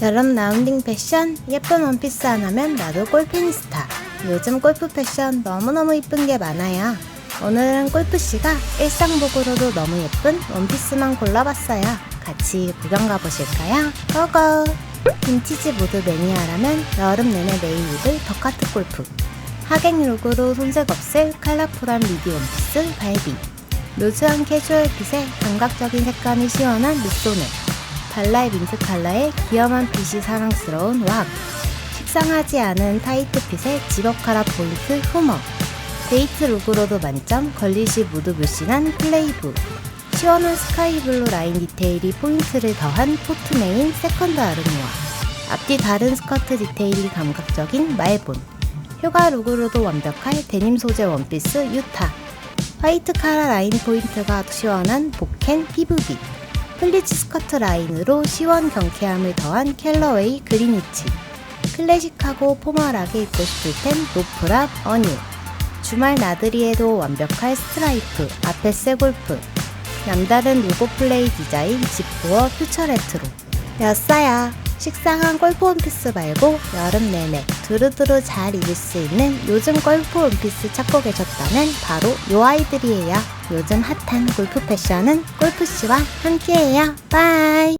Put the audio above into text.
여름 라운딩 패션 예쁜 원피스 하나면 나도 골프니스타 요즘 골프 패션 너무너무 이쁜 게 많아요. 오늘은 골프씨가 일상복으로도 너무 예쁜 원피스만 골라봤어요. 같이 구경 가보실까요? 고고! 빈티지 모드 매니아라면 여름 내내 매일 입을 더카트 골프. 하객 룩으로 손색 없을 컬러풀한 미디 원피스 발비. 루즈한 캐주얼 핏에 감각적인 색감이 시원한 립소네 발라의 민트 컬러에 귀염한 핏이 사랑스러운 왁 식상하지 않은 타이트 핏에 지럭카라 볼트 후머 데이트 룩으로도 만점 걸리시 무드 불신한 플레이브 시원한 스카이블루 라인 디테일이 포인트를 더한 포트메인 세컨드 아르모아. 앞뒤 다른 스커트 디테일이 감각적인 말본. 휴가 룩으로도 완벽할 데님 소재 원피스 유타. 화이트 카라 라인 포인트가 시원한 복캔 피부비 플리츠 스커트 라인으로 시원 경쾌함을 더한 캘러웨이 그리니치. 클래식하고 포멀하게 입고 싶을 땐 노프랍 어뉴 주말 나들이에도 완벽할 스트라이프 앞에 쇠골프. 남다른 로고 플레이 디자인 지프어 퓨처 레트로. 였어요 식상한 골프 원피스 말고 여름 내내 두루두루 잘 입을 수 있는 요즘 골프 원피스 찾고 계셨다면 바로 요 아이들이에요. 요즘 핫한 골프 패션은 골프씨와 함께해요. 바이